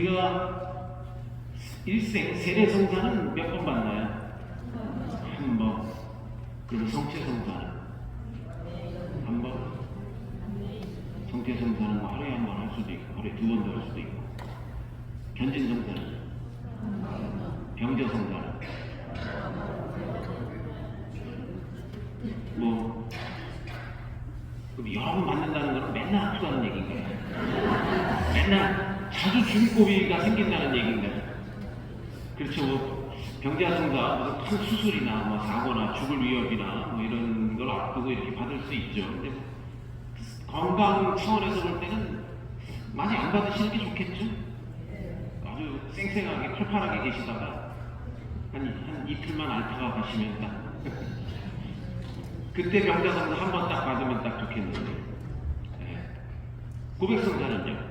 우리가 일생 세례 성사는 몇번 만나요? 한 번. 그리고 성체 성사는 한 번. 성체 성사는 뭐 하루에 한 번 할 수도 있고 하루에 두 번도 할 수도 있고 견진 성사는 병저 성사는 뭐 그럼 여러 번 만난다는 거는 맨날 아프다는 얘기인가요? 맨날 자주 줄고비가 생긴다는 얘기인가요? 그렇죠. 뭐 병자성사 무슨 큰 수술이나 뭐 사고나 죽을 위협이나 뭐 이런 걸 앞두고 이렇게 받을 수 있죠. 근데 건강 차원에서 볼 때는 많이 안 받으시는 게 좋겠죠. 아주 쌩쌩하게 팔팔하게 계시다가 한, 한 이틀만 앓다가 가시면 딱 그때 병자성사 한번 딱 받으면 딱 좋겠는데 예. 고백성사는요?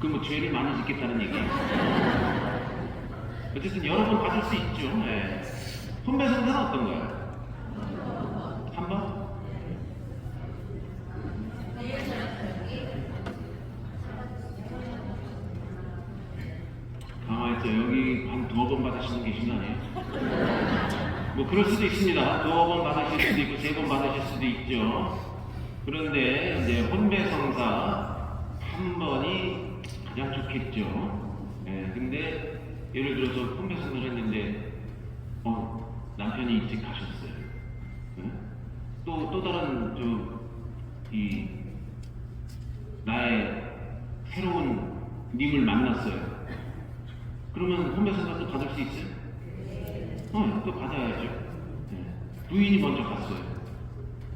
그뭐 죄를 많이 짓겠다는 얘기예요. 어쨌든 여러 번 받을 수 있죠. 예. 혼배성사는 어떤 거예요? 한 번? 가만히 있어 여기 한 두어 번 받으시는 분 계신 거 아니에요? 뭐 그럴 수도 있습니다. 두어 번 받으실 수도 있고 세 번 받으실 수도 있죠. 그런데 이제 혼배성사 한 번이 가장 좋겠죠. 예, 근데 예를 들어서 혼배성사를 했는데 어, 남편이 일찍 가셨어요. 또또 다른 저이 나의 새로운 님을 만났어요. 그러면 또 받을 수 있어요? 어, 또 받아야죠. 예. 부인이 먼저 갔어요.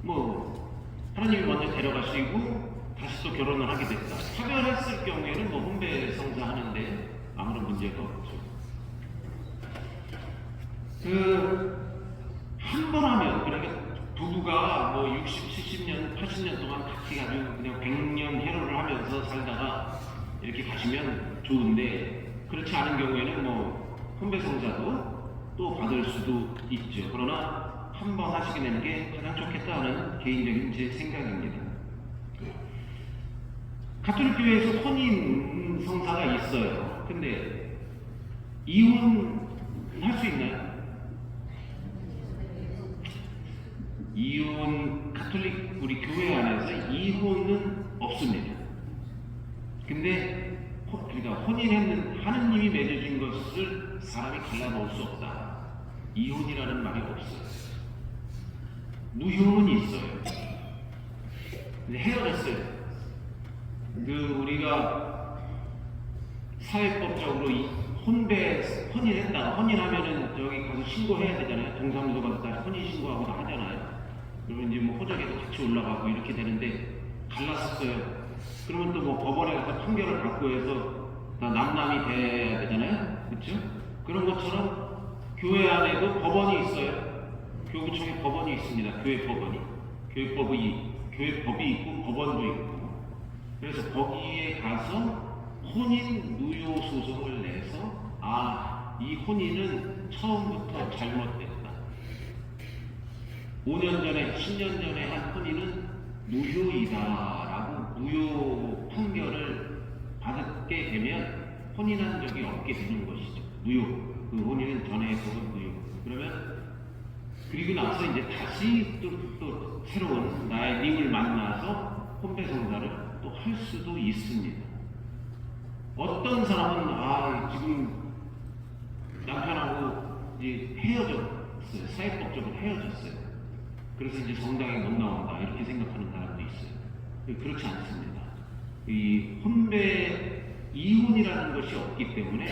뭐 하나님이 먼저 데려가시고 다시 또 결혼을 하게 됐다. 차별했을 경우에는 아무런 문제가 없죠. 그 한 번 하면 그러니까 부부가 뭐 60, 70년, 80년 동안 같이 가지고 그냥 100년 해로를 하면서 살다가 이렇게 가시면 좋은데 그렇지 않은 경우에는 뭐 혼배 성사도 또 받을 수도 있죠. 그러나 한 번 하시게 되는 게 가장 좋겠다 하는 개인적인 제 생각입니다. 가톨릭 교회에서 혼인 성사가 있어요. 근데 이혼 할 수 있나요? 이혼 가톨릭 우리 교회 안에서 이혼은 없습니다. 근데 호- 그러니까 혼인했는 하느님이 맺어진 것을 사람이 갈라놓을 수 없다. 이혼이라는 말이 없어요. 무효는 있어요. 근데 헤어졌어요. 그 우리가 사회법적으로 이 혼배 혼인했다 혼인하면은 저기 가서 신고해야 되잖아요. 동사무소 가서 다시 혼인 신고하고 다 하잖아요. 그러면 이제 뭐 호적에도 같이 올라가고 이렇게 되는데 갈랐었어요. 그러면 또 뭐 법원에 가서 판결을 받고 해서 다 남남이 돼야 되잖아요. 그렇죠 그런 것처럼 교회 안에도 법원이 있어요. 교구청에 법원이 있습니다. 교회 법원이. 교회 법이 교회 법이 있고 법원도 있고 그래서 거기에 가서 혼인 무효 소송을 내서 아, 이 혼인은 처음부터 잘못됐다. 5년 전에, 10년 전에 한 혼인은 무효이다라고 무효 판결을 받게 되면 혼인한 적이 없게 되는 것이죠. 무효. 그 혼인은 전에 했던 무효. 그러면 그리고 나서 이제 다시 또, 또 새로운 나의 님을 만나서 혼배 성사를 또 할 수도 있습니다. 어떤 사람은 아 지금 남편하고 이제 헤어졌어요. 사회법적으로 헤어졌어요. 그래서 이제 성당에 못 나온다 이렇게 생각하는 사람도 있어요. 그렇지 않습니다. 이 혼배 이혼이라는 것이 없기 때문에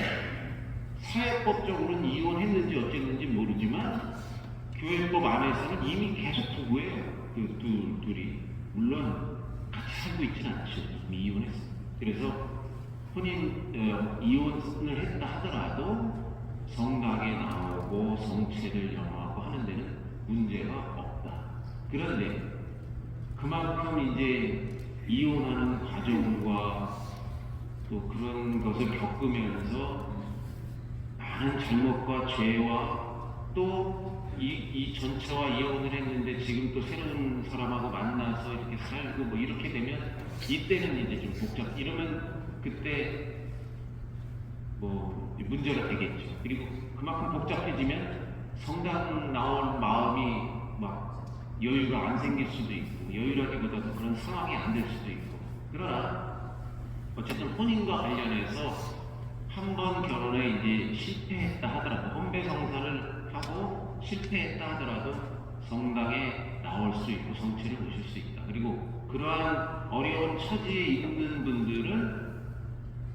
사회법적으로는 이혼했는지 어쨌는지 모르지만 교회법 안에서는 이미 계속 부부예요. 그 두, 둘이 물론 살고 있지는 않죠. 이미 이혼했어요. 그래서 혼인 어, 이혼을 했다 하더라도 성각에 나오고 성체를 영하고 하는 데는 문제가 없다. 그런데 그만큼 이제 이혼하는 과정과 또 그런 것을 겪으면서 많은 잘못과 죄와 또 이, 이 전체와 이혼을 했는데 지금 또 새로운 사람하고 만나서 이렇게 살고 뭐 이렇게 되면 이때는 이제 좀 복잡 이러면 그때 뭐 문제가 되겠죠. 그리고 그만큼 복잡해지면 성당 나올 마음이 막 여유가 안 생길 수도 있고 여유라기보다도 그런 상황이 안 될 수도 있고 그러나 어쨌든 혼인과 관련해서 한 번 결혼에 이제 실패했다 하더라도 혼배 성사를 하고 실패했다 하더라도 성당에 나올 수 있고 성체를 모실 수 있다. 그리고 그러한 어려운 처지에 있는 분들은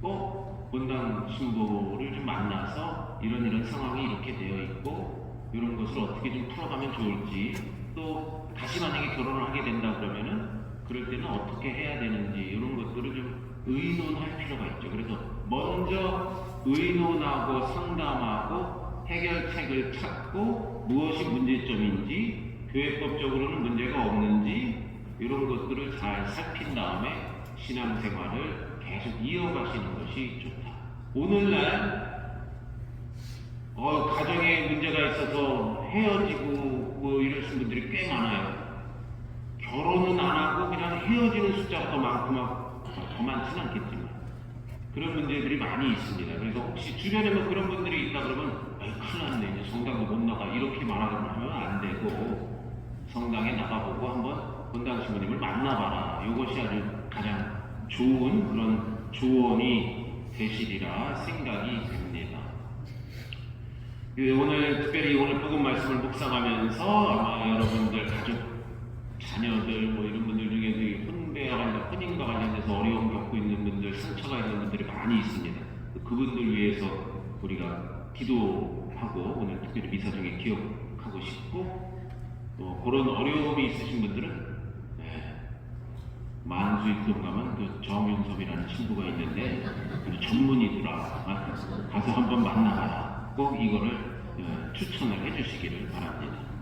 꼭 본당 신부를 좀 만나서 이런 이런 상황이 이렇게 되어 있고 이런 것을 어떻게 좀 풀어가면 좋을지 또 다시 만약에 결혼을 하게 된다 그러면은 그럴 때는 어떻게 해야 되는지 이런 것들을 좀 의논할 필요가 있죠. 그래서 먼저 의논하고 상담하고 해결책을 찾고 무엇이 문제점인지 교회법적으로는 문제가 없는지 이런 것들을 잘 살핀 다음에 신앙생활을 계속 이어가시는 것이 좋다. 오늘날 어, 가정에 문제가 있어서 헤어지고 뭐 이러신 분들이 꽤 많아요. 결혼은 안 하고 그냥 헤어지는 숫자가 더 많고 막더 많지는 않겠지만 그런 문제들이 많이 있습니다. 그래서 혹시 주변에 뭐 그런 분들이 있다 그러면 큰일 났네 이제 성당도 못 나가 이렇게 말하면 안 되고 성당에 나가보고 한번 본당 신부님을 만나봐라. 이것이 아주 가장 좋은 그런 조언이 되시리라 생각이 됩니다. 그 오늘 특별히 오늘 복음 말씀을 묵상하면서 아마 여러분들 가족, 자녀들 뭐 이런 분들 중에서 이 혼배와 관련, 혼인과 관련돼서 어려움 겪고 있는 분들, 상처가 있는 분들이 많이 있습니다. 그분들 위해서 우리가 기도하고 오늘 특별히 미사 중에 기억하고 싶고 또 그런 어려움이 있으신 분들은 네, 만수 입금 가면 그 정윤섭이라는 친구가 있는데 그 전문이더라. 아, 가서 한번 만나봐라. 꼭 이거를 어, 추천을 해주시기를 바랍니다.